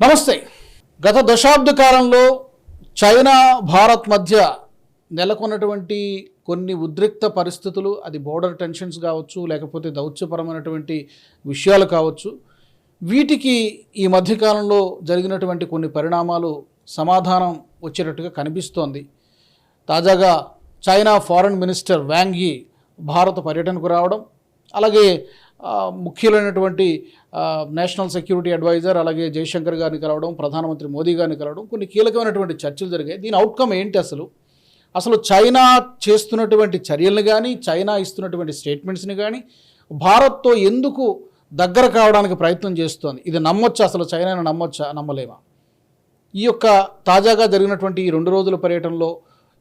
నమస్తే. గత దశాబ్ద కాలంలో చైనా భారత్ మధ్య నెలకొన్నటువంటి కొన్ని ఉద్రిక్త పరిస్థితులు అది బోర్డర్ టెన్షన్స్ కావచ్చు లేకపోతే దౌత్యపరమైనటువంటి విషయాలు కావచ్చు వీటికి ఈ మధ్యకాలంలో జరిగినటువంటి కొన్ని పరిణామాలు సమాధానం వచ్చేటట్టుగా కనిపిస్తోంది. తాజాగా చైనా ఫారెన్ మినిస్టర్ వ్యాంగ్ యీ భారత పర్యటనకు రావడం అలాగే ముఖ్యులైనటువంటి నేషనల్ సెక్యూరిటీ అడ్వైజర్ అలాగే జయశంకర్ గారిని కలవడం ప్రధానమంత్రి మోదీ గారిని కలవడం కొన్ని కీలకమైనటువంటి చర్చలు జరిగాయి. దీని అవుట్కమ్ ఏంటి అసలు? అసలు చైనా చేస్తున్నటువంటి చర్యలను కానీ చైనా ఇస్తున్నటువంటి స్టేట్మెంట్స్ని కానీ భారత్తో ఎందుకు దగ్గర కావడానికి ప్రయత్నం చేస్తోంది? ఇది నమ్మొచ్చా? అసలు చైనాను నమ్మొచ్చా? నమ్మలేమా? ఈ యొక్క తాజాగా జరిగినటువంటి ఈ రెండు రోజుల పర్యటనలో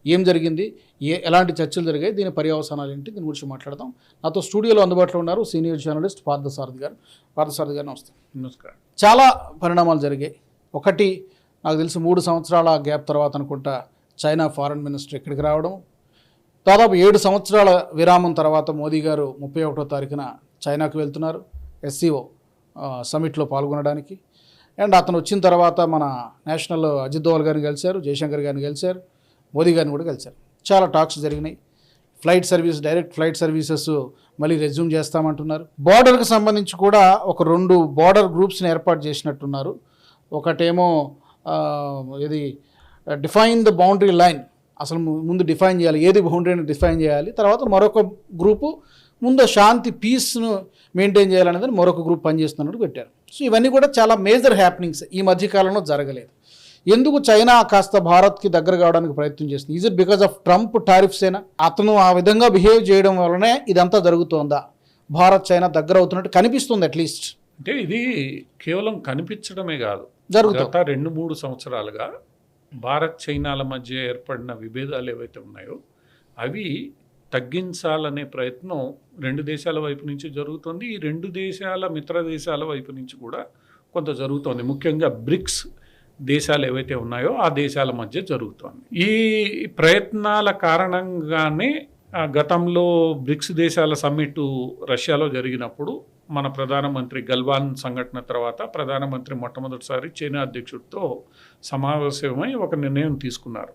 ఏం జరిగింది? ఏ ఎలాంటి చర్చలు జరిగాయి? దీని పర్యవసానాలు ఏంటి? దీని గురించి మాట్లాడదాం. నాతో స్టూడియోలో అందుబాటులో ఉన్నారు సీనియర్ జర్నలిస్ట్ పార్థసారథి గారు. పార్థసారథి గారు నమస్తే. నమస్కారం. చాలా పరిణామాలు జరిగాయి. ఒకటి నాకు తెలిసి మూడు సంవత్సరాల గ్యాప్ తర్వాత అనుకుంటా చైనా ఫారెన్ మినిస్టర్ ఇక్కడికి రావడం. దాదాపు ఏడు సంవత్సరాల విరామం తర్వాత మోదీ గారు ముప్పై ఒకటో తారీఖున చైనాకు వెళ్తున్నారు ఎస్సీఓ సమిట్లో పాల్గొనడానికి. అండ్ అతను వచ్చిన తర్వాత మన నేషనల్ అజిత్ దోవల్ గారిని కలిశారు జయశంకర్ గారిని కలిశారు మోదీ గారిని కూడా కలిశారు. చాలా టాక్స్ జరిగినాయి. Flight service direct flight services మళ్ళీ రెజ్యూమ్ చేస్తామంటున్నారు. బార్డర్కి సంబంధించి కూడా ఒక రెండు బార్డర్ గ్రూప్స్ని ఏర్పాటు చేసినట్టున్నారు. ఒకటేమో ఇది డిఫైన్ ద బౌండరీ లైన్ అసలు ముందు డిఫైన్ చేయాలి. ఏది బౌండరీని డిఫైన్ చేయాలి. తర్వాత మరొక గ్రూపు ముందు శాంతి పీస్ను మెయింటైన్ చేయాలనేది మరొక గ్రూప్ పనిచేస్తున్నట్టు పెట్టారు. సో ఇవన్నీ కూడా చాలా మేజర్ హ్యాపెనింగ్స్ ఈ మధ్యకాలంలో జరగలేదు. ఎందుకు చైనా కాస్త భారత్కి దగ్గర కావడానికి ప్రయత్నం చేస్తుంది? Is it because of Trump tariffs అయినా అతను ఆ విధంగా బిహేవ్ చేయడం వల్లనే ఇదంతా జరుగుతోందా? భారత్ చైనా దగ్గర అవుతున్నట్టు కనిపిస్తుంది అట్లీస్ట్ అంటే ఇది కేవలం కనిపించడమే కాదు. జరుగుతుంది. గత రెండు మూడు సంవత్సరాలుగా భారత్ చైనాల మధ్య ఏర్పడిన విభేదాలు ఏవైతే ఉన్నాయో అవి తగ్గించాలనే ప్రయత్నం రెండు దేశాల వైపు నుంచి జరుగుతుంది. ఈ రెండు దేశాల మిత్ర దేశాల వైపు నుంచి కూడా కొంత జరుగుతోంది. ముఖ్యంగా బ్రిక్స్ దేశాలు ఏవైతే ఉన్నాయో ఆ దేశాల మధ్య జరుగుతోంది. ఈ ప్రయత్నాల కారణంగానే గతంలో బ్రిక్స్ దేశాల సమ్మిట్ రష్యాలో జరిగినప్పుడు మన ప్రధానమంత్రి గల్వాన్ సంఘటన తర్వాత ప్రధానమంత్రి మొట్టమొదటిసారి చైనా అధ్యక్షుడితో సమావేశమై ఒక నిర్ణయం తీసుకున్నారు.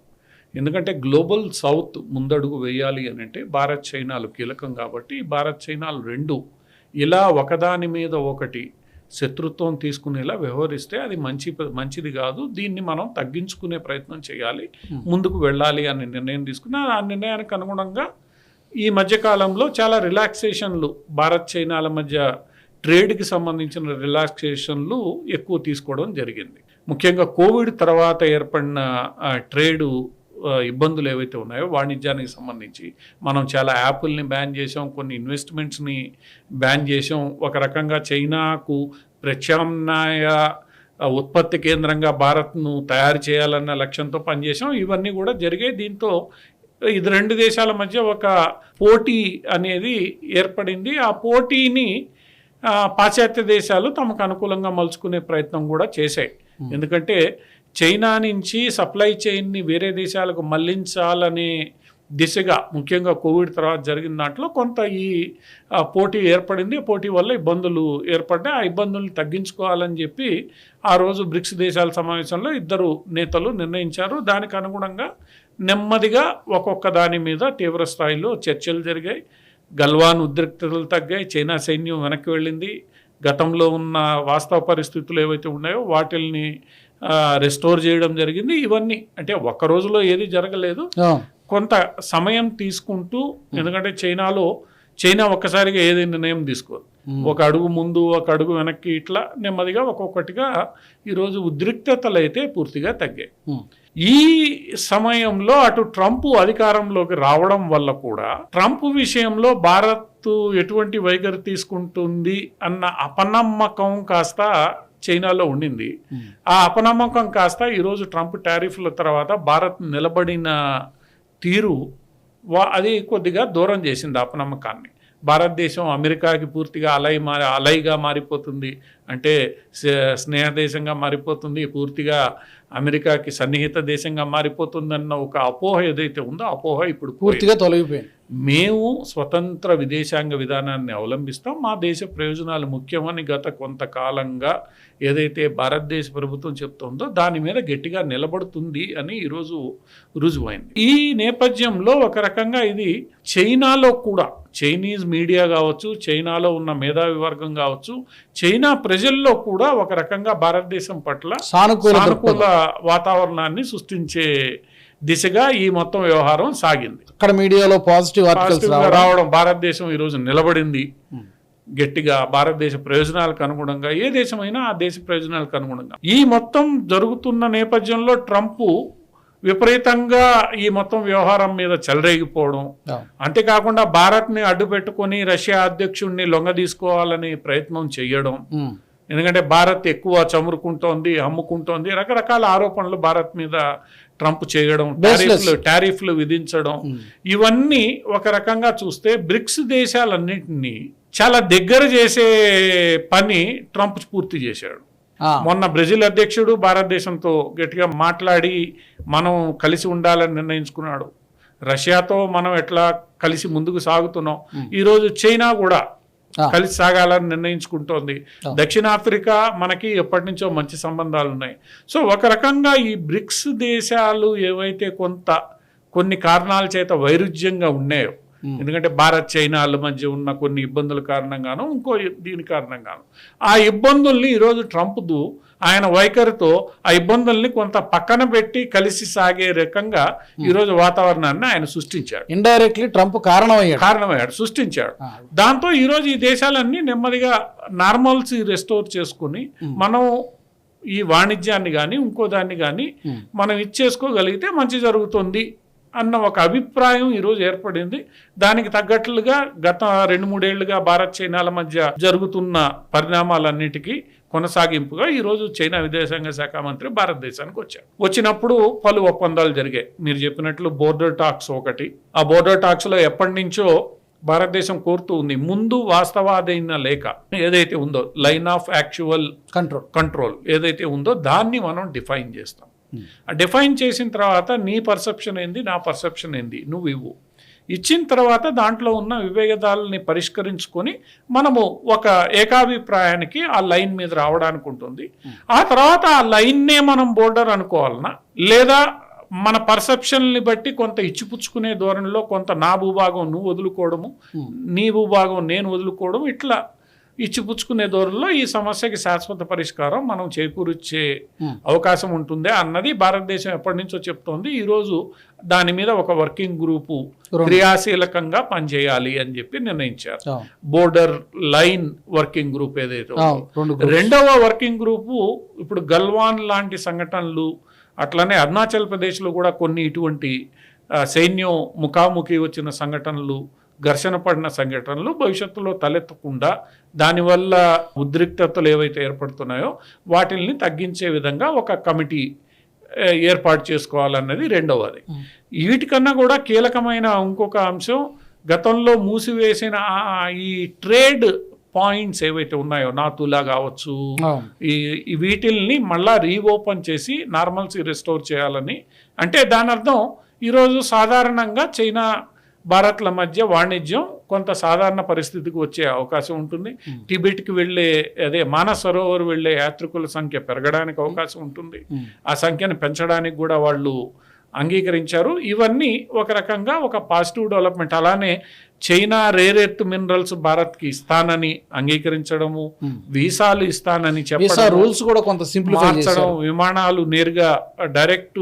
ఎందుకంటే గ్లోబల్ సౌత్ ముందడుగు వేయాలి అని అంటే భారత్ చైనాలు కీలకం కాబట్టి భారత్ చైనాలు రెండు ఇలా ఒకదాని మీద ఒకటి శత్రుత్వం తీసుకునేలా వ్యవహరిస్తే అది మంచి మంచిది కాదు. దీన్ని మనం తగ్గించుకునే ప్రయత్నం చేయాలి. ముందుకు వెళ్ళాలి అనే నిర్ణయం తీసుకున్న ఆ నిర్ణయానికి అనుగుణంగా ఈ మధ్యకాలంలో చాలా రిలాక్సేషన్లు భారత్ చైనాల మధ్య ట్రేడ్కి సంబంధించిన రిలాక్సేషన్లు ఎక్కువ తీసుకోవడం జరిగింది. ముఖ్యంగా కోవిడ్ తర్వాత ఏర్పడిన ట్రేడు ఇబ్బందులు ఏవైతే ఉన్నాయో వాణిజ్యానికి సంబంధించి మనం చాలా యాప్ల్ని బ్యాన్ చేసాం కొన్ని ఇన్వెస్ట్మెంట్స్ని బ్యాన్ చేసాం ఒక రకంగా చైనాకు ప్రత్యామ్నాయ ఉత్పత్తి కేంద్రంగా భారత్ను తయారు చేయాలన్న లక్ష్యంతో పనిచేసాం ఇవన్నీ కూడా జరిగాయి. దీంతో ఇది రెండు దేశాల మధ్య ఒక పోటీ అనేది ఏర్పడింది. ఆ పోటీని పాశ్చాత్య దేశాలు తమకు అనుకూలంగా మలుచుకునే ప్రయత్నం కూడా చేశాయి. ఎందుకంటే చైనా నుంచి సప్లై చైన్ని వేరే దేశాలకు మళ్ళించాలనే దిశగా ముఖ్యంగా కోవిడ్ తర్వాత జరిగిన దాంట్లో కొంత ఈ పోటీ ఏర్పడింది. పోటీ వల్ల ఇబ్బందులు ఏర్పడ్డాయి. ఆ ఇబ్బందులను తగ్గించుకోవాలని చెప్పి ఆ రోజు బ్రిక్స్ దేశాల సమావేశంలో ఇద్దరు నేతలు నిర్ణయించారు. దానికి అనుగుణంగా నెమ్మదిగా ఒక్కొక్క దాని మీద తీవ్ర స్థాయిలో చర్చలు జరిగాయి. గల్వాన్ ఉద్రిక్తతలు తగ్గాయి. చైనా సైన్యం వెనక్కి వెళ్ళింది. గతంలో ఉన్న వాస్తవ పరిస్థితులు ఏవైతే ఉన్నాయో వాటిల్ని రెస్టోర్ చేయడం జరిగింది. ఇవన్నీ అంటే ఒక్క రోజులో ఏది జరగలేదు. కొంత సమయం తీసుకుంటూ ఎందుకంటే చైనాలో చైనా ఒక్కసారిగా ఏది నిర్ణయం తీసుకోదు. ఒక అడుగు ముందు ఒక అడుగు వెనక్కి ఇట్లా నెమ్మదిగా ఒక్కొక్కటిగా ఈరోజు ఉద్రిక్తతలు అయితే పూర్తిగా తగ్గాయి. ఈ సమయంలో అటు ట్రంప్ అధికారంలోకి రావడం వల్ల కూడా ట్రంప్ విషయంలో భారత్ ఎటువంటి వైఖరి తీసుకుంటుంది అన్న అపనమ్మకం కాస్త చైనాలో ఉండింది. ఆ అపనమ్మకం కాస్త ఈరోజు ట్రంప్ టారిఫ్ల తర్వాత భారత్ నిలబడిన తీరు వా అది కొద్దిగా దూరం చేసింది అపనమ్మకాన్ని. భారతదేశం అమెరికాకి పూర్తిగా అలై మారి అలైగా మారిపోతుంది. అంటే స- స్నేహ దేశంగా మారిపోతుంది పూర్తిగా అమెరికాకి సన్నిహిత దేశంగా మారిపోతుందన్న ఒక అపోహ ఏదైతే ఉందో అపోహ ఇప్పుడు. పూర్తిగా తొలగిపోయింది. మేము స్వతంత్ర విదేశాంగ విధానాన్ని అవలంబిస్తాం మా దేశ ప్రయోజనాలు ముఖ్యమని గత కొంతకాలంగా ఏదైతే భారతదేశ ప్రభుత్వం చెప్తుందో దాని మీద గట్టిగా నిలబడుతుంది అని ఈరోజు రుజువైంది ఈ నేపథ్యంలో ఒక రకంగా ఇది చైనాలో కూడా చైనీస్ మీడియా కావచ్చు చైనాలో ఉన్న మేధావి వర్గం కావచ్చు చైనా ప్రజల్లో కూడా ఒక రకంగా భారతదేశం పట్ల సానుకూల. వాతావరణాన్ని సృష్టించే దిశగా ఈ మొత్తం వ్యవహారం సాగింది అక్కడ మీడియాలో పాజిటివ్ రావడం భారతదేశం ఈరోజు నిలబడింది. గట్టిగా భారతదేశ ప్రయోజనాలకు అనుగుణంగా ఏ దేశమైనా ఆ దేశ ప్రయోజనాలకు అనుగుణంగా ఈ మొత్తం జరుగుతున్న నేపథ్యంలో ట్రంప్ విపరీతంగా ఈ మొత్తం వ్యవహారం మీద చెలరేగిపోవడం. అంతేకాకుండా భారత్ని అడ్డు పెట్టుకొని రష్యా అధ్యక్షుడిని లొంగ తీసుకోవాలని ప్రయత్నం చేయడం. ఎందుకంటే భారత్ ఎక్కువ చమురుకుంటోంది అమ్ముకుంటోంది రకరకాల ఆరోపణలు భారత్ మీద ట్రంప్ చేయడం. టారిఫ్లు టారిఫ్లు విధించడం ఉమ్. ఇవన్నీ ఒక రకంగా చూస్తే బ్రిక్స్ దేశాలన్నింటినీ చాలా దగ్గర చేసే పని ట్రంప్ పూర్తి చేశాడు మొన్న బ్రెజిల్ అధ్యక్షుడు భారతదేశంతో గట్టిగా మాట్లాడి మనం కలిసి ఉండాలని నిర్ణయించుకున్నాడు రష్యాతో మనం ఎట్లా కలిసి ముందుకు సాగుతున్నాం ఈరోజు చైనా కూడా. కలిసి సాగాలని నిర్ణయించుకుంటోంది. దక్షిణాఫ్రికా మనకి ఎప్పటి నుంచో మంచి సంబంధాలు ఉన్నాయి సో ఒక రకంగా ఈ బ్రిక్స్ దేశాలు ఏవైతే కొంత కొన్ని కారణాల చేత వైరుధ్యంగా ఉన్నాయో. ఎందుకంటే భారత్ చైనాల మధ్య ఉన్న కొన్ని ఇబ్బందుల కారణంగాను ఇంకో దీని కారణంగాను ఆ ఇబ్బందుల్ని ఈరోజు ట్రంప్దు ఆయన వైఖరితో ఆ ఇబ్బందుల్ని కొంత పక్కన పెట్టి కలిసి సాగే రకంగా ఈరోజు వాతావరణాన్ని ఆయన సృష్టించాడు. Indirectly Trump కారణమయ్యాడు. కారణమయ్యాడు సృష్టించాడు. దాంతో ఈరోజు ఈ దేశాలన్నీ నెమ్మదిగా నార్మల్సీ రెస్టోర్ చేసుకుని మనం ఈ వాణిజ్యాన్ని కానీ ఇంకో దాన్ని కానీ. మనం ఇచ్చేసుకోగలిగితే మంచి జరుగుతుంది అన్న ఒక అభిప్రాయం ఈరోజు ఏర్పడింది. దానికి తగ్గట్లుగా గత రెండు మూడేళ్ళుగా భారత్ చైనాల మధ్య జరుగుతున్న పరిణామాలన్నిటికీ కొనసాగింపుగా ఈరోజు చైనా విదేశాంగ శాఖ మంత్రి భారతదేశానికి వచ్చారు. వచ్చినప్పుడు పలు ఒప్పందాలు జరిగాయి. మీరు చెప్పినట్లు బోర్డర్ టాక్స్ ఒకటి. ఆ బోర్డర్ టాక్స్లో ఎప్పటి నుంచో భారతదేశం కోరుతూ ఉంది. ముందు వాస్తవాదైన లేఖ ఏదైతే ఉందో line of actual control. Control ఏదైతే ఉందో దాన్ని మనం డిఫైన్ చేస్తాం. ఆ డిఫైన్ చేసిన తర్వాత నీ పర్సెప్షన్ ఏంది నా పర్సెప్షన్ ఏంది నువ్వు ఇవ్వు. ఇచ్చిన తర్వాత దాంట్లో ఉన్న విభేదాలని పరిష్కరించుకొని మనము ఒక ఏకాభిప్రాయానికి ఆ లైన్ మీద రావడానికి ఉంటుంది. ఆ తర్వాత ఆ లైన్నే మనం బోర్డర్ అనుకోవాలనా? లేదా మన పర్సెప్షన్ని బట్టి కొంత ఇచ్చిపుచ్చుకునే ధోరణిలో కొంత నా భూభాగం నువ్వు వదులుకోవడము నీ భూభాగం నేను వదులుకోవడం ఇట్లా ఇచ్చిపుచ్చుకునే ధోరణిలో ఈ సమస్యకి శాశ్వత పరిష్కారం మనం చేకూర్చే Hmm. అవకాశం ఉంటుందే అన్నది భారతదేశం ఎప్పటి నుంచో చెప్తోంది ఈరోజు దాని మీద ఒక వర్కింగ్ గ్రూపు క్రియాశీలకంగా పనిచేయాలి అని చెప్పి నిర్ణయించారు. బోర్డర్ లైన్ వర్కింగ్ గ్రూప్ ఏదైతే. రెండవ వర్కింగ్ గ్రూపు ఇప్పుడు గల్వాన్ లాంటి సంఘటనలు అట్లనే అరుణాచల్ ప్రదేశ్లో కూడా కొన్ని ఇటువంటి సైన్యం ముఖాముఖి వచ్చిన సంఘటనలు ఘర్షణ పడిన సంఘటనలు భవిష్యత్తులో తలెత్తకుండా దానివల్ల ఉద్రిక్తతలు ఏవైతే ఏర్పడుతున్నాయో వాటిల్ని తగ్గించే విధంగా ఒక కమిటీ ఏర్పాటు చేసుకోవాలన్నది రెండవది. వీటికన్నా కూడా కీలకమైన ఇంకొక అంశం గతంలో మూసివేసిన ఈ ట్రేడ్ పాయింట్స్ ఏవైతే ఉన్నాయో నాతులా కావచ్చు ఈ వీటిల్ని మళ్ళా రీఓపెన్ చేసి నార్మల్సీ రెస్టోర్ చేయాలని అంటే దాని అర్థం ఈరోజు సాధారణంగా చైనా భారత్ల మధ్య వాణిజ్యం కొంత సాధారణ పరిస్థితికి వచ్చే అవకాశం ఉంటుంది. టిబెట్కి వెళ్ళే అదే మానస్ సరోవర్ వెళ్ళే యాత్రికుల సంఖ్య పెరగడానికి అవకాశం ఉంటుంది. ఆ సంఖ్యను పెంచడానికి కూడా వాళ్ళు అంగీకరించారు. ఇవన్నీ ఒక రకంగా ఒక పాజిటివ్ డెవలప్మెంట్. అలానే చైనా రేర్ ఎర్త్ మినరల్స్ భారత్కి ఇస్తానని అంగీకరించడము. వీసాలు ఇస్తానని చెప్పడం రూల్స్ కూడా కొంత సింప్లిఫై మార్చడం విమానాలు నేరుగా డైరెక్ట్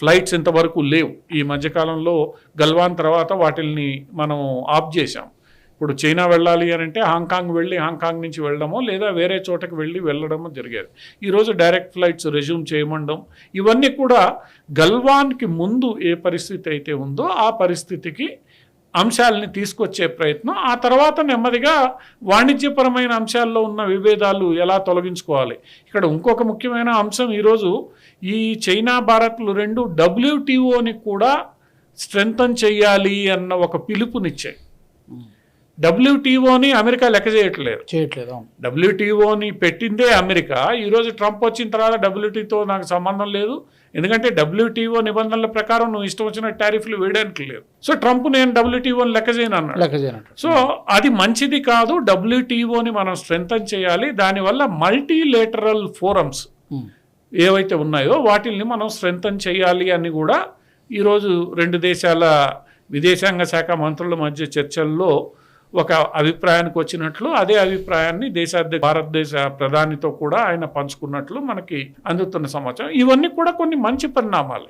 ఫ్లైట్స్ ఇంతవరకు లేవు. ఈ మధ్యకాలంలో గల్వాన్ తర్వాత వాటిల్ని మనం ఆఫ్ చేశాం. ఇప్పుడు చైనా వెళ్ళాలి అని అంటే హాంకాంగ్ వెళ్ళి హాంకాంగ్ నుంచి వెళ్ళడమో లేదా వేరే చోటకి వెళ్ళి వెళ్ళడమో జరిగేది. ఈరోజు డైరెక్ట్ ఫ్లైట్స్ రెజ్యూమ్ చేయమండం ఇవన్నీ కూడా గల్వాన్కి ముందు ఏ పరిస్థితి అయితే ఉందో ఆ పరిస్థితికి అంశాలని తీసుకొచ్చే ప్రయత్నం ఆ తర్వాత నెమ్మదిగా వాణిజ్యపరమైన అంశాల్లో ఉన్న విభేదాలు ఎలా తొలగించుకోవాలి? ఇక్కడ ఇంకొక ముఖ్యమైన అంశం ఈరోజు ఈ చైనా భారత్లు రెండు డబ్ల్యూటీఓని కూడా స్ట్రెంగ్తన్ చేయాలి అన్న ఒక పిలుపునిచ్చాయి. డబ్ల్యూటీఓని అమెరికా లెక్క చేయట్లేదు. చేయట్లేదు డబ్ల్యూటీఓని పెట్టిందే అమెరికా. ఈరోజు ట్రంప్ వచ్చిన తర్వాత డబ్ల్యూటీతో నాకు సంబంధం లేదు. ఎందుకంటే డబ్ల్యూటీఓ నిబంధనల ప్రకారం నువ్వు ఇష్టం వచ్చిన టారిఫ్లు వేయడానికి లేదు సో ట్రంప్ నేను డబ్ల్యూటీఓని లెక్క చేయను అన్నాడు. లెక్క చేయనట్టు సో అది మంచిది కాదు. డబ్ల్యూటీఓని మనం స్ట్రెంగ్తన్ చేయాలి. దానివల్ల మల్టీలేటరల్ ఫోరమ్స్. ఏవైతే ఉన్నాయో వాటిల్ని మనం స్ట్రెంగ్తన్ చేయాలి అని కూడా ఈరోజు రెండు దేశాల విదేశాంగ శాఖ మంత్రుల మధ్య చర్చల్లో ఒక అభిప్రాయానికి వచ్చినట్లు అదే అభిప్రాయాన్ని దేశాధ్య భారతదేశ ప్రధానితో కూడా ఆయన పంచుకున్నట్లు మనకి అందుతున్న సమాచారం. ఇవన్నీ కూడా కొన్ని మంచి పరిణామాలు.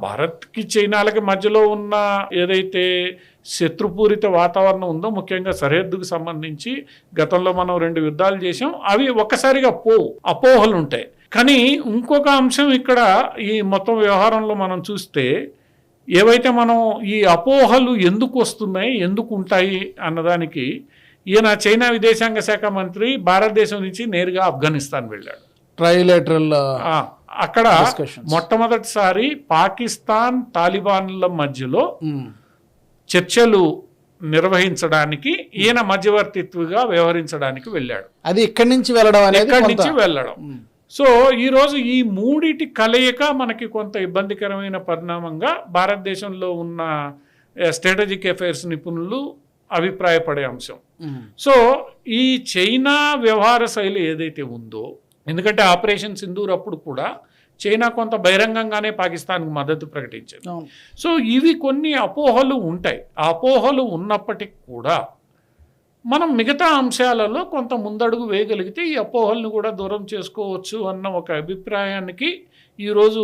భారత్కి చైనాలకి మధ్యలో ఉన్న ఏదైతే శత్రుపూరిత వాతావరణం ఉందో ముఖ్యంగా సరిహద్దుకు సంబంధించి గతంలో మనం రెండు యుద్ధాలు చేసాం అవి ఒక్కసారిగా పోవు అపోహలు ఉంటాయి కానీ ఇంకొక అంశం ఇక్కడ ఈ మొత్తం వ్యవహారంలో మనం చూస్తే ఏవైతే మనం ఈ అపోహలు ఎందుకు వస్తున్నాయి ఎందుకు ఉంటాయి అన్నదానికి ఈయన చైనా విదేశాంగ శాఖ మంత్రి భారతదేశం నుంచి నేరుగా ఆఫ్ఘనిస్తాన్ వెళ్ళాడు ట్రైలేటరల్ ఆ, అక్కడ. మొట్టమొదటిసారి పాకిస్తాన్ తాలిబాన్ల మధ్యలో ఉమ్. చర్చలు నిర్వహించడానికి ఈయన మధ్యవర్తిత్వగా వ్యవహరించడానికి వెళ్ళాడు అది ఇక్కడి నుంచి వెళ్ళడం అనేది ఎక్కడి నుంచి వెళ్ళడం ఉమ్. సో ఈరోజు ఈ మూడిటి కలయిక మనకి కొంత ఇబ్బందికరమైన పరిణామంగా భారతదేశంలో ఉన్న స్ట్రాటజిక్ అఫైర్స్ నిపుణులు అభిప్రాయపడే అంశం. సో ఈ చైనా వ్యవహార శైలి ఏదైతే ఉందో ఎందుకంటే ఆపరేషన్ సింధూర్ అప్పుడు కూడా చైనా కొంత బహిరంగంగానే పాకిస్తాన్కు మద్దతు ప్రకటించింది. సో ఇవి కొన్ని అపోహలు ఉంటాయి ఆ అపోహలు ఉన్నప్పటికీ కూడా మనం మిగతా అంశాలలో కొంత ముందడుగు వేయగలిగితే ఈ అపోహలను కూడా దూరం చేసుకోవచ్చు అన్న ఒక అభిప్రాయానికి ఈరోజు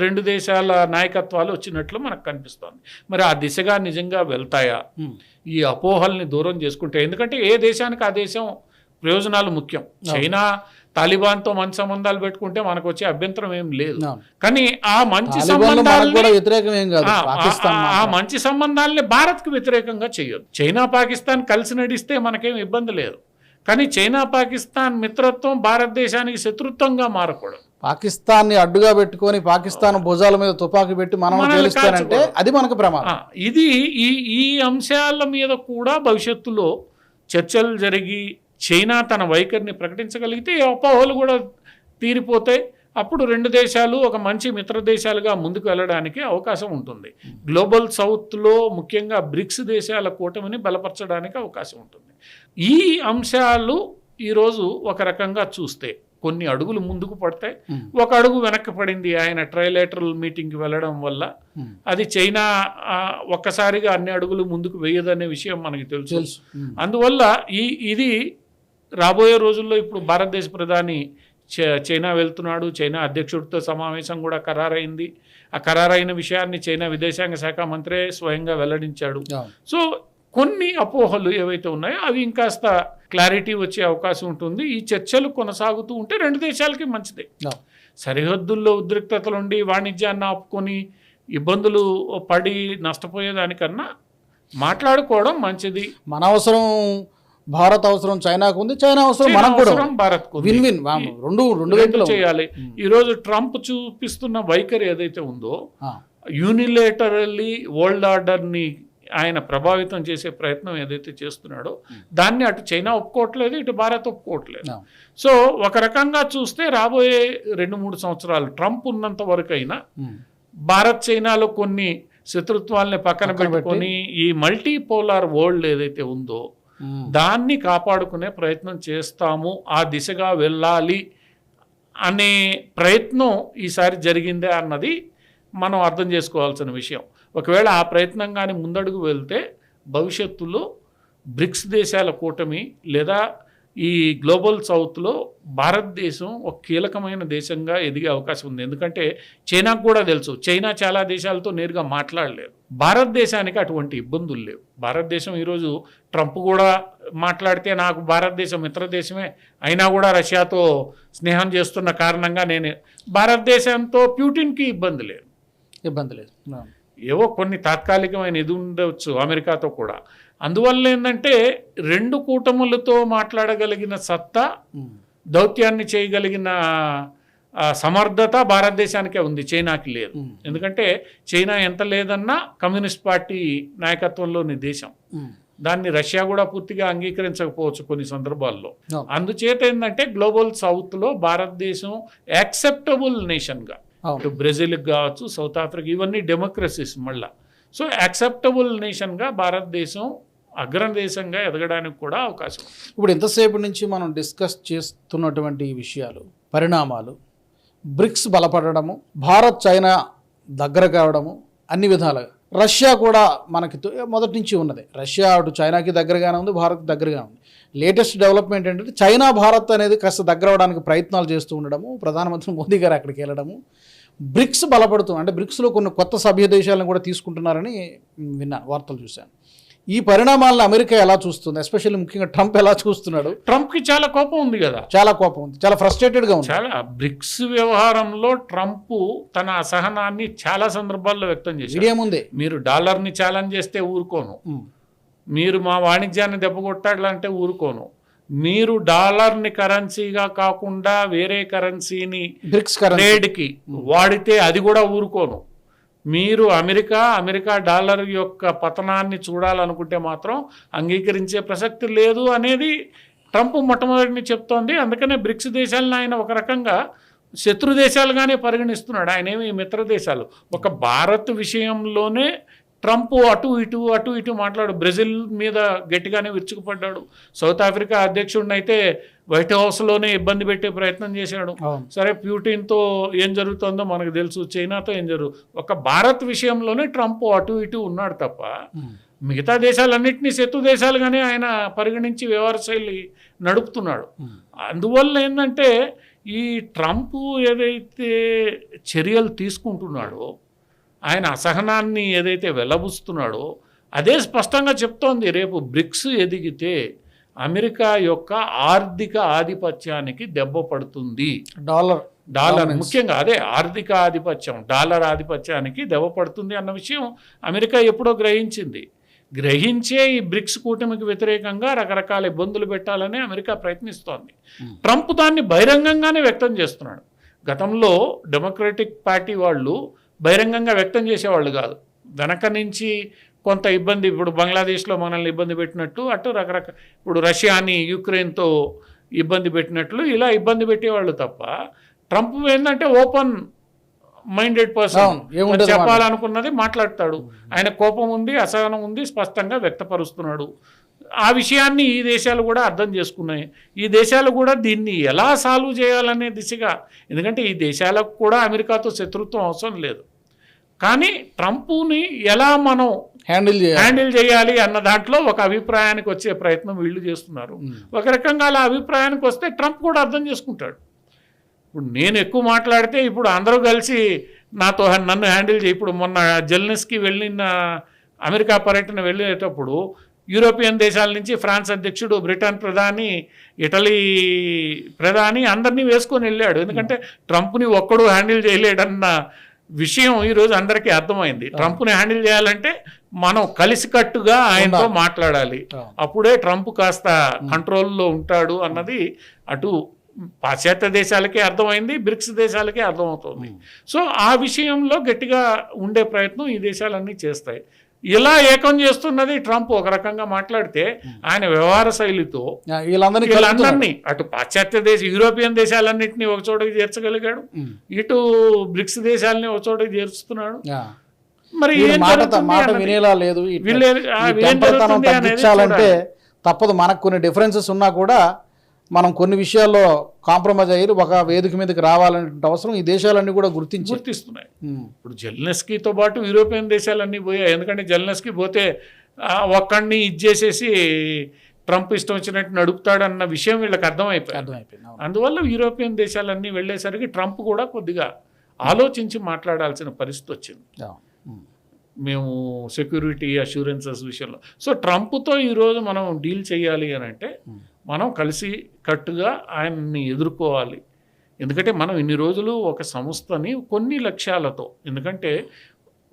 రెండు దేశాల నాయకత్వాలు వచ్చినట్లు మనకు కనిపిస్తోంది. మరి ఆ దిశగా నిజంగా వెళ్తాయా. ఈ అపోహల్ని దూరం చేసుకుంటే ఎందుకంటే ఏ దేశానికి ఆ దేశం ప్రయోజనాలు ముఖ్యం? చైనా తాలిబాన్తో మంచి సంబంధాలు పెట్టుకుంటే మనకు వచ్చే అభ్యంతరం ఏం లేదు. కానీ ఆ మంచి కాదు ఆ. మంచి సంబంధాలని భారత్కు వ్యతిరేకంగా చేయొద్దు చైనా పాకిస్తాన్ కలిసి నడిస్తే మనకేం ఇబ్బంది లేదు కానీ చైనా పాకిస్తాన్ మిత్రత్వం భారతదేశానికి శత్రుత్వంగా మారకూడదు పాకిస్తాన్ని అడ్డుగా పెట్టుకొని పాకిస్తాన్ భుజాల మీద తుపాకీ పెట్టి మనం గెలుస్తానంటే. అది మనకు ప్రమాదం ఇది ఈ ఈ అంశాల మీద కూడా భవిష్యత్తులో చర్చలు జరిగి చైనా తన వైఖరిని ప్రకటించగలిగితే ఈ అపోహలు కూడా తీరిపోతాయి. అప్పుడు రెండు దేశాలు ఒక మంచి మిత్ర దేశాలుగా ముందుకు వెళ్ళడానికి అవకాశం ఉంటుంది. గ్లోబల్ సౌత్లో ముఖ్యంగా బ్రిక్స్ దేశాల కూటమిని బలపరచడానికి అవకాశం ఉంటుంది. ఈ అంశాలు ఈరోజు ఒక రకంగా చూస్తే కొన్ని అడుగులు ముందుకు పడతాయి. ఒక అడుగు వెనక్కి పడింది ఆయన ట్రైలేటరల్ మీటింగ్కి వెళ్ళడం వల్ల. అది చైనా ఒక్కసారిగా అన్ని అడుగులు ముందుకు వేయదనే విషయం మనకి తెలుసు. అందువల్ల ఈ ఇది రాబోయే రోజుల్లో ఇప్పుడు భారతదేశ ప్రధాని చైనా వెళ్తున్నాడు. చైనా అధ్యక్షుడితో సమావేశం కూడా ఖరారైంది. ఆ ఖరారైన విషయాన్ని చైనా విదేశాంగ శాఖ మంత్రే స్వయంగా వెల్లడించాడు. సో కొన్ని అపోహలు ఏవైతే ఉన్నాయో అవి ఇంకాస్త క్లారిటీ వచ్చే అవకాశం ఉంటుంది. ఈ చర్చలు కొనసాగుతూ ఉంటే రెండు దేశాలకి మంచిదే. సరిహద్దుల్లో ఉద్రిక్తతలుండి వాణిజ్యాన్ని ఆపుకొని ఇబ్బందులు పడి నష్టపోయేదానికన్నా మాట్లాడుకోవడం మంచిది. మన అవసరం భారత్ అవసరం చైనాకు ఉంది చైనా అవసరం మనకు కూడా ఉంది. Win win. రెండు రెండు వైపులు చేయాలి? ఈరోజు ట్రంప్ చూపిస్తున్న వైఖరి ఏదైతే ఉందో యూనిలేటరల్లీ వరల్డ్ ఆర్డర్ని ఆయన ప్రభావితం చేసే ప్రయత్నం ఏదైతే చేస్తున్నాడో దాన్ని అటు చైనా ఒప్పుకోవట్లేదు ఇటు భారత్ ఒప్పుకోవట్లేదు. సో ఒక రకంగా చూస్తే రాబోయే రెండు మూడు సంవత్సరాలు ట్రంప్ ఉన్నంత వరకు అయినా భారత్ చైనాలో కొన్ని శత్రుత్వాల్ని పక్కన పక్కన పెట్టి- పెట్టుకొని ఈ మల్టీ పోలార్ వరల్డ్ ఏదైతే ఉందో Hmm. దాన్ని కాపాడుకునే ప్రయత్నం చేస్తాము ఆ దిశగా వెళ్ళాలి అనే ప్రయత్నం ఈసారి జరిగిందే అన్నది మనం అర్థం చేసుకోవాల్సిన విషయం. ఒకవేళ ఆ ప్రయత్నం కానీ ముందడుగు వెళ్తే భవిష్యత్తులో బ్రిక్స్ దేశాల కూటమి లేదా ఈ గ్లోబల్ సౌత్లో భారతదేశం ఒక కీలకమైన దేశంగా ఎదిగే అవకాశం ఉంది. ఎందుకంటే చైనాకు కూడా తెలుసు చైనా చాలా దేశాలతో నేరుగా మాట్లాడలేదు. భారతదేశానికి అటువంటి ఇబ్బందులు లేవు. భారతదేశం ఈరోజు ట్రంప్ కూడా మాట్లాడితే నాకు భారతదేశం మిత్ర దేశమే అయినా కూడా రష్యాతో స్నేహం చేస్తున్న కారణంగా నేను భారతదేశంతో ప్యూటిన్కి ఇబ్బంది లేదు. ఇబ్బంది లేదు. ఏవో కొన్ని తాత్కాలికమైన ఇది ఉండవచ్చు అమెరికాతో కూడా. అందువల్ల ఏంటంటే రెండు కూటములతో మాట్లాడగలిగిన సత్తా. దౌత్యాన్ని చేయగలిగిన సమర్థత భారతదేశానికే ఉంది చైనాకి లేదు. ఎందుకంటే చైనా ఎంత లేదన్నా కమ్యూనిస్ట్ పార్టీ నాయకత్వంలోని దేశం. దాన్ని రష్యా కూడా పూర్తిగా అంగీకరించకపోవచ్చు కొన్ని సందర్భాల్లో. అందుచేత ఏంటంటే గ్లోబల్ సౌత్లో భారతదేశం యాక్సెప్టబుల్ నేషన్గా ఇటు బ్రెజిల్కి కావచ్చు సౌత్ ఆఫ్రికా ఇవన్నీ డెమోక్రసీస్ మళ్ళా సో యాక్సెప్టబుల్ నేషన్గా భారతదేశం అగ్రదేశంగా ఎదగడానికి కూడా అవకాశం ఇప్పుడు ఎంతసేపు నుంచి మనం డిస్కస్ చేస్తున్నటువంటి విషయాలు పరిణామాలు బ్రిక్స్ బలపడము భారత్ చైనా దగ్గర కావడము అన్ని విధాలుగా. రష్యా కూడా మనకి తో- మొదటి నుంచి ఉన్నది. రష్యా అటు చైనాకి దగ్గరగానే ఉంది భారత్ దగ్గరగా ఉంది. లేటెస్ట్ డెవలప్మెంట్ ఏంటంటే చైనా భారత్ అనేది కాస్త దగ్గర అవడానికి ప్రయత్నాలు చేస్తూ ఉండడము ప్రధానమంత్రి మోదీ గారు అక్కడికి వెళ్ళడము బ్రిక్స్ బలపడుతూ అంటే బ్రిక్స్లో కొన్ని కొత్త సభ్య దేశాలను కూడా తీసుకుంటున్నారని విన్నాను వార్తలు చూశాను. ఈ పరిణామాలను అమెరికా ఎలా చూస్తుంది? ఎస్పెషల్లీ ముఖ్యంగా ట్రంప్ ఎలా చూస్తున్నాడు? ట్రంప్కి చాలా కోపం ఉంది కదా. చాలా కోపం ఉంది. చాలా ఫ్రస్ట్రేటెడ్గా ఉంది. చాలా బ్రిక్స్ వ్యవహారంలో ట్రంప్ తన అసహనాన్ని చాలా సందర్భాల్లో వ్యక్తం చేశారు మీడియా ముందే. మీరు డాలర్ని ఛాలెంజ్ చేస్తే ఊరుకోను. మీరు మా వాణిజ్యాన్ని దెబ్బకొట్టాలంటే ఊరుకోను. మీరు డాలర్ని కరెన్సీగా కాకుండా వేరే కరెన్సీని బ్రిక్స్ ట్రేడ్కి వాడితే అది కూడా ఊరుకోను. మీరు అమెరికా అమెరికా డాలర్ యొక్క పతనాన్ని చూడాలనుకుంటే మాత్రం అంగీకరించే ప్రసక్తి లేదు అనేది ట్రంప్ మొట్టమొదటిని చెప్తోంది. అందుకనే బ్రిక్స్ దేశాలను ఆయన ఒక రకంగా శత్రు దేశాలుగానే పరిగణిస్తున్నాడు. ఆయన ఏమి మిత్ర దేశాలు. ఒక భారత్ విషయంలోనే ట్రంప్ అటు ఇటు అటు ఇటు మాట్లాడు. బ్రెజిల్ మీద గట్టిగానే విరుచుకుపడ్డాడు. సౌత్ ఆఫ్రికా అధ్యక్షుడిని అయితే వైట్ హౌస్లోనే ఇబ్బంది పెట్టే ప్రయత్నం చేశాడు. సరే ప్యూటిన్తో ఏం జరుగుతుందో మనకు తెలుసు చైనాతో ఏం జరుగు ఒక భారత్ విషయంలోనే ట్రంప్ అటు ఇటు ఉన్నాడు తప్ప. మిగతా దేశాలన్నింటినీ శత్రు దేశాలుగానే ఆయన పరిగణించి వ్యవహార శైలి నడుపుతున్నాడు. అందువల్ల ఏంటంటే ఈ ట్రంప్ ఏదైతే చర్యలు తీసుకుంటున్నాడో ఆయన అసహనాన్ని ఏదైతే వెలబుస్తున్నాడో అదే స్పష్టంగా చెప్తోంది. రేపు బ్రిక్స్ ఎదిగితే అమెరికా యొక్క ఆర్థిక ఆధిపత్యానికి దెబ్బ పడుతుంది. డాలర్. డాలర్. ముఖ్యంగా అదే ఆర్థిక ఆధిపత్యం డాలర్ ఆధిపత్యానికి దెబ్బ పడుతుంది అన్న విషయం అమెరికా ఎప్పుడో గ్రహించింది. గ్రహించే ఈ బ్రిక్స్ కూటమికి వ్యతిరేకంగా రకరకాల ఇబ్బందులు పెట్టాలని అమెరికా ప్రయత్నిస్తోంది. ట్రంప్ దాన్ని బహిరంగంగానే వ్యక్తం చేస్తున్నాడు. గతంలో డెమోక్రటిక్ పార్టీ వాళ్ళు బహిరంగంగా వ్యక్తం చేసేవాళ్ళు కాదు. వెనక నుంచి కొంత ఇబ్బంది ఇప్పుడు బంగ్లాదేశ్లో మనల్ని ఇబ్బంది పెట్టినట్టు అటు రకరకాల ఇప్పుడు రష్యాని యుక్రెయిన్తో ఇబ్బంది పెట్టినట్లు ఇలా ఇబ్బంది పెట్టేవాళ్ళు తప్ప ట్రంప్ ఏంటంటే ఓపెన్ మైండెడ్ పర్సన్ చెప్పాలనుకున్నది మాట్లాడతాడు. ఆయన కోపం ఉంది అసహనం ఉంది స్పష్టంగా వ్యక్తపరుస్తున్నాడు. ఆ విషయాన్ని ఈ దేశాలు కూడా అర్థం చేసుకున్నాయి. ఈ దేశాలు కూడా దీన్ని ఎలా సాల్వ్ చేయాలనే దిశగా ఎందుకంటే ఈ దేశాలకు కూడా అమెరికాతో శత్రుత్వం అవసరం లేదు. కానీ ట్రంప్ని ఎలా మనం హ్యాండిల్ హ్యాండిల్ చేయాలి అన్న దాంట్లో ఒక అభిప్రాయానికి వచ్చే ప్రయత్నం వీళ్ళు చేస్తున్నారు. ఒక రకంగా అలా అభిప్రాయానికి వస్తే ట్రంప్ కూడా అర్థం చేసుకుంటాడు. ఇప్పుడు నేను ఎక్కువ మాట్లాడితే ఇప్పుడు అందరూ కలిసి నాతో నన్ను హ్యాండిల్ చేయి. ఇప్పుడు మొన్న జెల్నెస్కి వెళ్ళిన అమెరికా పర్యటన వెళ్ళేటప్పుడు యూరోపియన్ దేశాల నుంచి ఫ్రాన్స్ అధ్యక్షుడు బ్రిటన్ ప్రధాని ఇటలీ ప్రధాని అందరినీ వేసుకొని వెళ్ళాడు. ఎందుకంటే ట్రంప్ని ఒక్కడు హ్యాండిల్ చేయలేడన్న విషయం ఈరోజు అందరికీ అర్థమైంది. ట్రంప్ని హ్యాండిల్ చేయాలంటే మనం కలిసికట్టుగా ఆయనతో మాట్లాడాలి. అప్పుడే ట్రంప్ కాస్త కంట్రోల్లో ఉంటాడు అన్నది అటు పాశ్చాత్య దేశాలకే అర్థమైంది బ్రిక్స్ దేశాలకే అర్థమవుతుంది. సో ఆ విషయంలో గట్టిగా ఉండే ప్రయత్నం ఈ దేశాలన్నీ చేస్తాయి. ఇలా ఏకం చేస్తున్నది ట్రంప్. ఒక రకంగా మాట్లాడితే ఆయన వ్యవహార శైలితో వీళ్ళందరినీ అటు పాశ్చాత్య దేశ యూరోపియన్ దేశాలన్నింటినీ ఒక చోటకి చేర్చగలిగాడు. ఉమ్. ఇటు బ్రిక్స్ దేశాలని ఒక చోటకి చేర్చుతున్నాడు. మరి మాట వినేలా లేదు. తప్పదు. మనకు కొన్ని డిఫరెన్సెస్ ఉన్నా కూడా మనం కొన్ని విషయాల్లో కాంప్రమైజ్ అయ్యి ఒక వేదిక మీదకి రావాలనే అవసరం ఈ దేశాలన్నీ కూడా గుర్తించి. గుర్తిస్తున్నాయి. ఇప్పుడు జెల్నెస్కీతో పాటు యూరోపియన్ దేశాలన్నీ పోయాయి. ఎందుకంటే జెల్నెస్కీ పోతే ఒక్కడిని ఇచ్చేసేసి ట్రంప్ ఇష్టం వచ్చినట్టు నడుపుతాడన్న విషయం వీళ్ళకి అర్థమైపోయింది. అర్థమైపోయింది. అందువల్ల యూరోపియన్ దేశాలన్నీ వెళ్ళేసరికి ట్రంప్ కూడా కొద్దిగా ఆలోచించి మాట్లాడాల్సిన పరిస్థితి వచ్చింది. మేము సెక్యూరిటీ అష్యూరెన్సెస్ విషయంలో. సో ట్రంప్తో ఈరోజు మనం డీల్ చేయాలి అని అంటే మనం కలిసి కట్టుగా ఆయన్ని ఎదుర్కోవాలి. ఎందుకంటే మనం ఇన్ని రోజులు ఒక సంస్థని కొన్ని లక్ష్యాలతో ఎందుకంటే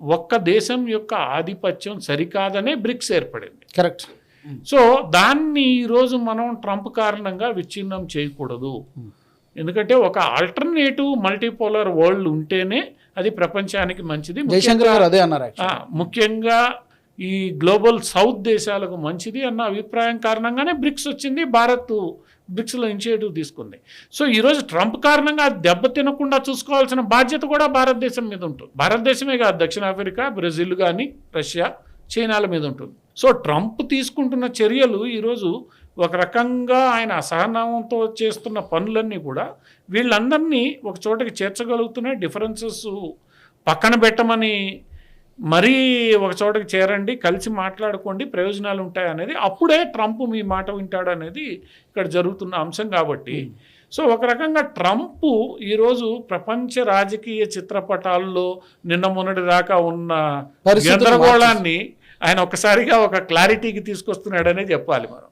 ఒక్క దేశం యొక్క ఆధిపత్యం సరికాదనే బ్రిక్స్ ఏర్పడింది. కరెక్ట్. సో దాన్ని ఈరోజు మనం ట్రంప్ కారణంగా విచ్ఛిన్నం చేయకూడదు. ఎందుకంటే ఒక ఆల్టర్నేటివ్ మల్టీపోలర్ వరల్డ్ ఉంటేనే అది ప్రపంచానికి మంచిది. జయశంకర్ గారు అదే అన్నారు ఆ, యాక్చువల్లీ ముఖ్యంగా ఈ గ్లోబల్ సౌత్ దేశాలకు మంచిది అన్న అభిప్రాయం కారణంగానే బ్రిక్స్ వచ్చింది భారత్ బ్రిక్స్లో ఇనిషియేటివ్ తీసుకుంది. సో ఈరోజు ట్రంప్ కారణంగా దెబ్బ తినకుండా చూసుకోవాల్సిన బాధ్యత కూడా భారతదేశం మీద ఉంటుంది. భారతదేశమే కాదు దక్షిణాఫ్రికా బ్రెజిల్ కానీ రష్యా చైనాల మీద ఉంటుంది. సో ట్రంప్ తీసుకుంటున్న చర్యలు ఈరోజు ఒక రకంగా ఆయన అసహనంతో చేస్తున్న పనులన్నీ కూడా వీళ్ళందరినీ ఒక చోటకి చేర్చగలుగుతున్నాయి. డిఫరెన్సెస్ పక్కన పెట్టమని మరీ ఒక చోటకి చేరండి కలిసి మాట్లాడుకోండి ప్రయోజనాలు ఉంటాయి అనేది అప్పుడే ట్రంప్ మీ మాట వింటాడు అనేది ఇక్కడ జరుగుతున్న అంశం కాబట్టి. సో ఒక రకంగా ట్రంప్ ఈరోజు ప్రపంచ రాజకీయ చిత్రపటాల్లో నిన్న మొన్నటి దాకా ఉన్న గందరగోళాన్ని ఆయన ఒక్కసారిగా ఒక క్లారిటీకి తీసుకొస్తున్నాడనే చెప్పాలి మనం.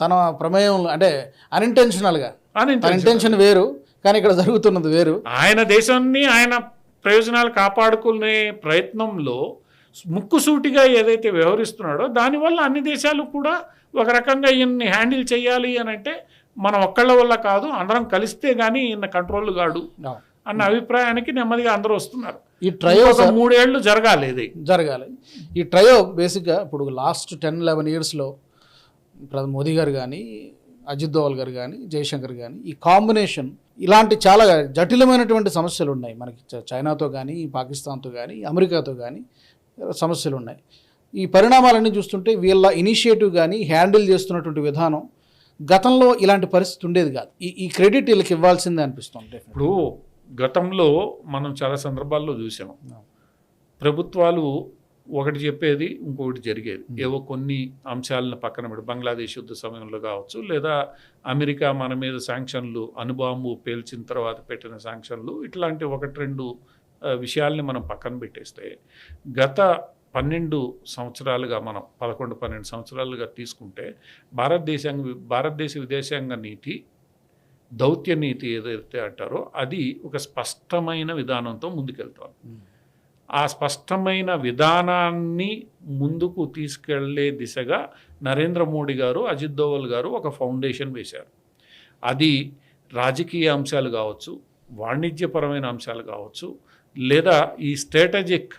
తన ప్రమేయం అంటే అన్ఇంటెన్షనల్గా అని తన ఇంటెన్షన్ వేరు కానీ ఇక్కడ జరుగుతున్నది వేరు. ఆయన దేశాన్ని ఆయన ప్రయోజనాలు కాపాడుకునే ప్రయత్నంలో ముక్కుసూటిగా ఏదైతే వ్యవహరిస్తున్నాడో దానివల్ల అన్ని దేశాలు కూడా ఒక రకంగా ఈయన్ని హ్యాండిల్ చేయాలి అని అంటే మనం ఒక్కళ్ళ వల్ల కాదు అందరం కలిస్తే కానీ ఈయన కంట్రోల్ కాడు అన్న అభిప్రాయానికి నెమ్మదిగా అందరూ వస్తున్నారు. ఈ ట్రయో మూడేళ్ళు జరగాలి ఇది. జరగాలి. ఈ ట్రయో బేసిక్గా ఇప్పుడు లాస్ట్ టెన్ లెవెన్ ఇయర్స్లో ప్రధాని మోదీ గారు కానీ అజిత్ దోవల్ గారు కానీ జయశంకర్ కానీ ఈ కాంబినేషన్ ఇలాంటి చాలా జటిలమైనటువంటి సమస్యలు ఉన్నాయి. మనకి చైనాతో కానీ పాకిస్తాన్తో కానీ అమెరికాతో కానీ సమస్యలు ఉన్నాయి. ఈ పరిణామాలన్నీ చూస్తుంటే వీళ్ళ ఇనిషియేటివ్ కానీ హ్యాండిల్ చేస్తున్నటువంటి విధానం గతంలో ఇలాంటి పరిస్థితి ఉండేది కాదు. ఈ ఈ క్రెడిట్ వీళ్ళకి ఇవ్వాల్సిందే అనిపిస్తుంది ఇప్పుడు గతంలో మనం చాలా సందర్భాల్లో చూసాం. ప్రభుత్వాలు ఒకటి చెప్పేది ఇంకొకటి జరిగేది. ఏవో కొన్ని అంశాలను పక్కన పెట్టి బంగ్లాదేశ్ యుద్ధ సమయంలో కావచ్చు లేదా అమెరికా మన మీద శాంక్షన్లు అణుబాంబు పేల్చిన తర్వాత పెట్టిన శాంక్షన్లు ఇట్లాంటి ఒకటి రెండు విషయాల్ని మనం పక్కన పెట్టేస్తే గత పన్నెండు సంవత్సరాలుగా మనం పదకొండు పన్నెండు సంవత్సరాలుగా తీసుకుంటే భారతదేశాంగ భారతదేశ విదేశాంగ నీతి దౌత్య నీతి ఏదైతే అంటారో అది ఒక స్పష్టమైన విధానంతో ముందుకెళ్తాం ఆ స్పష్టమైన విధానాన్ని ముందుకు తీసుకెళ్ళే దిశగా నరేంద్ర మోడీ గారు అజిత్ దోవల్ గారు ఒక ఫౌండేషన్ వేశారు. అది రాజకీయ అంశాలు కావచ్చు వాణిజ్యపరమైన అంశాలు కావచ్చు లేదా ఈ స్ట్రాటజిక్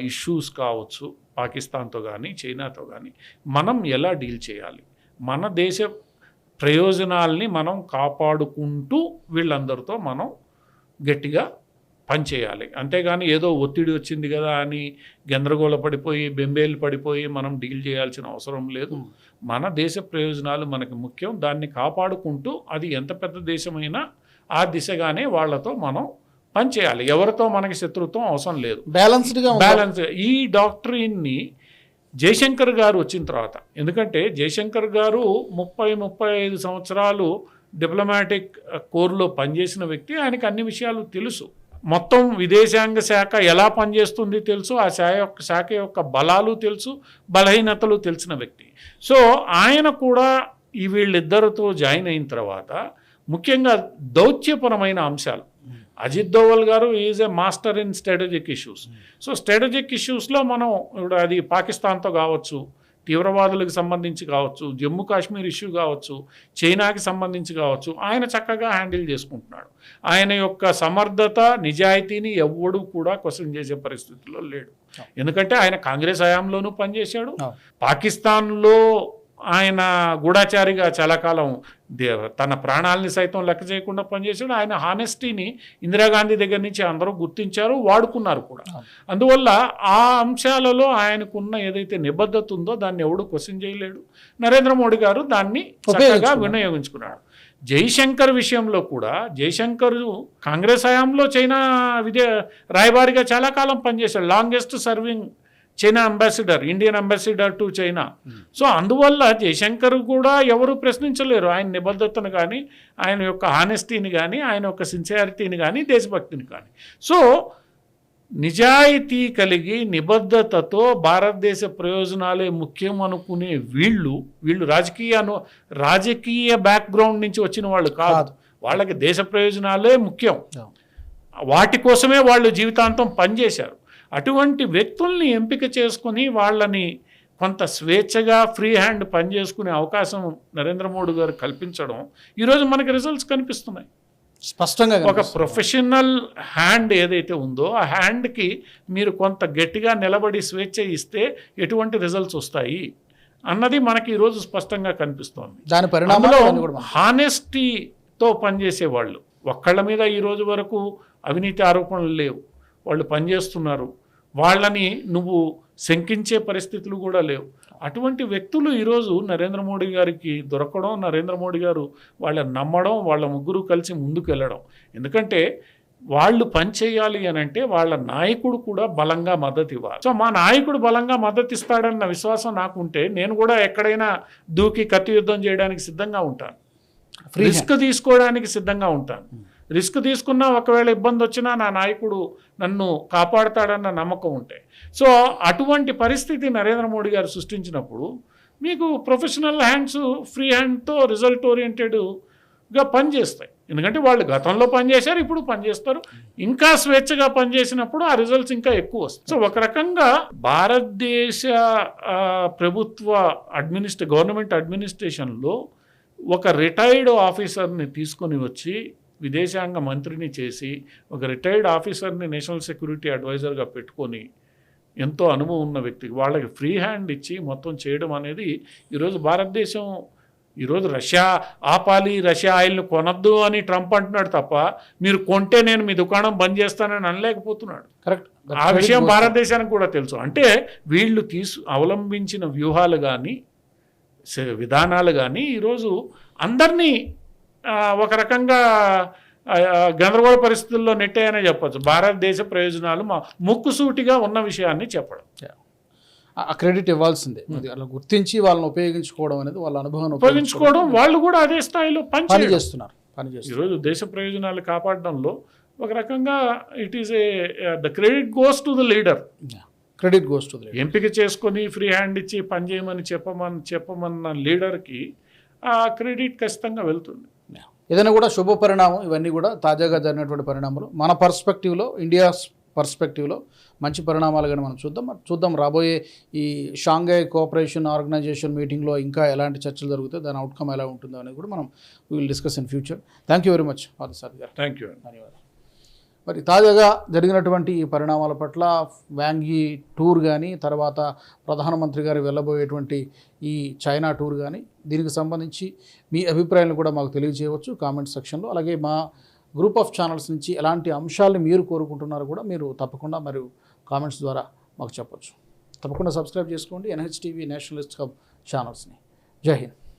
ఇష్యూస్ కావచ్చు పాకిస్తాన్తో కానీ చైనాతో కానీ మనం ఎలా డీల్ చేయాలి? మన దేశ ప్రయోజనాల్ని మనం కాపాడుకుంటూ వీళ్ళందరితో మనం గట్టిగా పనిచేయాలి అంతేగాని ఏదో ఒత్తిడి వచ్చింది కదా అని గందరగోళ పడిపోయి బెంబేలు పడిపోయి మనం డీల్ చేయాల్సిన అవసరం లేదు. మన దేశ ప్రయోజనాలు మనకి ముఖ్యం. దాన్ని కాపాడుకుంటూ అది ఎంత పెద్ద దేశమైనా ఆ దిశగానే వాళ్ళతో మనం పనిచేయాలి ఎవరితో మనకి శత్రుత్వం అవసరం లేదు. బ్యాలెన్స్డ్గా బ్యాలెన్స్ ఈ డాక్టరీన్ని జయశంకర్ గారు వచ్చిన తర్వాత ఎందుకంటే జయశంకర్ గారు ముప్పై ముప్పై ఐదు సంవత్సరాలు డిప్లొమాటిక్ కోర్లో పనిచేసిన వ్యక్తి. ఆయనకి అన్ని విషయాలు తెలుసు. మొత్తం విదేశాంగ శాఖ ఎలా పనిచేస్తుంది తెలుసు ఆ శాఖ యొక్క శాఖ యొక్క బలాలు తెలుసు బలహీనతలు తెలిసిన వ్యక్తి. సో ఆయన కూడా ఈ వీళ్ళిద్దరితో జాయిన్ అయిన తర్వాత ముఖ్యంగా దౌత్యపరమైన అంశాలు. Ajit Doval garu is a master in strategic issues. So strategic ఇష్యూస్లో మనం ఇప్పుడు అది పాకిస్తాన్తో కావచ్చు తీవ్రవాదులకు సంబంధించి కావచ్చు జమ్మూ కాశ్మీర్ ఇష్యూ కావచ్చు చైనాకి సంబంధించి కావచ్చు ఆయన చక్కగా హ్యాండిల్ చేసుకుంటున్నాడు. ఆయన యొక్క సమర్థత నిజాయితీని ఎవ్వడూ కూడా క్వశ్చన్ చేసే పరిస్థితిలో లేడు. ఎందుకంటే ఆయన కాంగ్రెస్ హయాంలోనూ పనిచేశాడు. పాకిస్తాన్లో ఆయన గూఢాచారిగా చాలా కాలం దే- తన ప్రాణాలని సైతం లెక్క చేయకుండా పనిచేశాడు. ఆయన హానెస్టీని ఇందిరాగాంధీ దగ్గర నుంచి అందరూ గుర్తించారు వాడుకున్నారు కూడా. అందువల్ల ఆ అంశాలలో ఆయనకున్న ఏదైతే నిబద్ధత ఉందో దాన్ని ఎవడు క్వశ్చన్ చేయలేడు. నరేంద్ర మోడీ గారు దాన్ని చక్కగా. వినియోగించుకున్నాడు. జైశంకర్ విషయంలో కూడా జైశంకర్ కాంగ్రెస్ హయాంలో చైనా విదే రాయబారిగా చాలా కాలం పనిచేశాడు. Longest serving China ambassador Indian ambassador to China. So అందువల్ల జయశంకర్ కూడా ఎవరు ప్రశ్నించలేరు. ఆయన నిబద్ధతను కానీ ఆయన యొక్క హానెస్టీని కానీ ఆయన యొక్క సిన్సియారిటీని కానీ దేశభక్తిని కానీ సో నిజాయితీ కలిగి నిబద్ధతతో భారతదేశ ప్రయోజనాలే ముఖ్యం అనుకునే వీళ్ళు వీళ్ళు రాజకీయ రాజకీయ బ్యాక్గ్రౌండ్ నుంచి వచ్చిన వాళ్ళు కాదు. వాళ్ళకి దేశ ప్రయోజనాలే ముఖ్యం. వాటి కోసమే వాళ్ళు జీవితాంతం పనిచేశారు. అటువంటి వ్యక్తుల్ని ఎంపిక చేసుకుని వాళ్ళని కొంత స్వేచ్ఛగా ఫ్రీ హ్యాండ్ పనిచేసుకునే అవకాశం నరేంద్ర మోడీ గారు కల్పించడం ఈరోజు మనకి రిజల్ట్స్ కనిపిస్తున్నాయి. స్పష్టంగా ఒక. ప్రొఫెషనల్ హ్యాండ్ ఏదైతే ఉందో ఆ హ్యాండ్కి మీరు కొంత గట్టిగా నిలబడి స్వేచ్ఛ ఇస్తే ఎటువంటి రిజల్ట్స్ వస్తాయి అన్నది మనకి ఈరోజు స్పష్టంగా కనిపిస్తోంది. దాని పరిణామాలు హానెస్టీతో పనిచేసే వాళ్ళు ఒక్కళ్ళ మీద ఈ రోజు వరకు అవినీతి ఆరోపణలు లేవు. వాళ్ళు పనిచేస్తున్నారు. వాళ్ళని నువ్వు శంకించే పరిస్థితులు కూడా లేవు. అటువంటి వ్యక్తులు ఈరోజు నరేంద్ర మోడీ గారికి దొరకడం నరేంద్ర మోడీ గారు వాళ్ళని నమ్మడం వాళ్ళ ముగ్గురు కలిసి ముందుకు వెళ్ళడం ఎందుకంటే వాళ్ళు పని చేయాలి అని అంటే వాళ్ళ నాయకుడు కూడా బలంగా మద్దతు ఇవ్వాలి. సో మా నాయకుడు బలంగా మద్దతు ఇస్తాడన్న విశ్వాసం నాకు ఉంటే నేను కూడా ఎక్కడైనా దూకి కత్తి యుద్ధం చేయడానికి సిద్ధంగా ఉంటాను. రిస్క్ తీసుకోవడానికి సిద్ధంగా ఉంటాను. రిస్క్ తీసుకున్నా ఒకవేళ ఇబ్బంది వచ్చినా నా నాయకుడు నన్ను కాపాడతాడన్న నమ్మకం ఉంటే. సో అటువంటి పరిస్థితి నరేంద్ర మోడీ గారు సృష్టించినప్పుడు మీకు ప్రొఫెషనల్ హ్యాండ్స్ ఫ్రీ హ్యాండ్తో రిజల్ట్ ఓరియంటెడ్గా పనిచేస్తాయి. ఎందుకంటే వాళ్ళు గతంలో పనిచేశారు ఇప్పుడు పనిచేస్తారు. ఇంకా స్వేచ్ఛగా పనిచేసినప్పుడు ఆ రిజల్ట్స్ ఇంకా ఎక్కువ వస్తాయి. సో ఒక రకంగా భారతదేశ ప్రభుత్వ అడ్మినిస్ట్రే గవర్నమెంట్ అడ్మినిస్ట్రేషన్లో ఒక రిటైర్డ్ ఆఫీసర్ని తీసుకొని వచ్చి విదేశాంగ మంత్రిని చేసి ఒక రిటైర్డ్ ఆఫీసర్ని నేషనల్ సెక్యూరిటీ అడ్వైజర్గా పెట్టుకొని ఎంతో అనుభవం ఉన్న వ్యక్తికి వాళ్ళకి ఫ్రీ హ్యాండ్ ఇచ్చి మొత్తం చేయడం అనేది ఈరోజు భారతదేశం ఈరోజు రష్యా ఆపాలి రష్యా ఆయిల్ని కొనద్దు అని ట్రంప్ అంటున్నాడు తప్ప మీరు కొంటే నేను మీ దుకాణం బంద్ చేస్తానని అనలేకపోతున్నాడు. కరెక్ట్. ఆ విషయం భారతదేశానికి కూడా తెలుసు. అంటే వీళ్ళు తీసు అవలంబించిన వ్యూహాలు కానీ విధానాలు కానీ ఈరోజు అందరినీ ఒక రకంగా గందరగోళ పరిస్థితుల్లో నెట్టాయనే చెప్పొచ్చు. భారతదేశ ప్రయోజనాలు మా ముక్కుసూటిగా ఉన్న విషయాన్ని చెప్పడం. ఆ క్రెడిట్ ఇవ్వాల్సిందే. అలా గుర్తించి వాళ్ళని ఉపయోగించుకోవడం అనేది వాళ్ళ అనుభవం ఉపయోగించుకోవడం వాళ్ళు కూడా అదే స్థాయిలో పని పని చేస్తున్నారు. పని చేస్తున్నారు. ఈరోజు దేశ ప్రయోజనాలు కాపాడడంలో ఒక రకంగా it is a the credit goes to the leader credit goes to ఎంపిక చేసుకొని ఫ్రీ హ్యాండ్ ఇచ్చి పని చేయమని చెప్పమని చెప్పమన్న లీడర్కి ఆ క్రెడిట్ ఖచ్చితంగా వెళ్తుంది. ఏదైనా కూడా శుభ పరిణామం ఇవన్నీ కూడా తాజాగా జరిగినటువంటి పరిణామాలు. మన పర్స్పెక్టివ్లో ఇండియా పర్స్పెక్టివ్లో మంచి పరిణామాలు కానీ మనం చూద్దాం. మరి చూద్దాం రాబోయే ఈ షాంఘై కోఆపరేషన్ ఆర్గనైజేషన్ మీటింగ్లో ఇంకా ఎలాంటి చర్చలు జరుగుతాయి దాని అవుట్కమ్ ఎలా ఉంటుందో అనేది కూడా మనం will discuss in future thank you very much Padasari garu. Thank you ధన్యవాదాలు. మరి తాజాగా జరిగినటువంటి ఈ పరిణామాల పట్ల వ్యాంగి టూర్ కానీ తర్వాత ప్రధానమంత్రి గారు వెళ్ళబోయేటువంటి ఈ చైనా టూర్ కానీ దీనికి సంబంధించి మీ అభిప్రాయాలను కూడా మాకు తెలియజేయవచ్చు కామెంట్ సెక్షన్లో. అలాగే మా గ్రూప్ ఆఫ్ ఛానల్స్ నుంచి ఎలాంటి అంశాలను మీరు కోరుకుంటున్నారో కూడా మీరు తప్పకుండా మరియు కామెంట్స్ ద్వారా మాకు చెప్పచ్చు. తప్పకుండా సబ్స్క్రైబ్ చేసుకోండి ఎన్హెచ్టీవీ నేషనలిస్ట్ హబ్ ఛానల్స్ని. జై హింద్.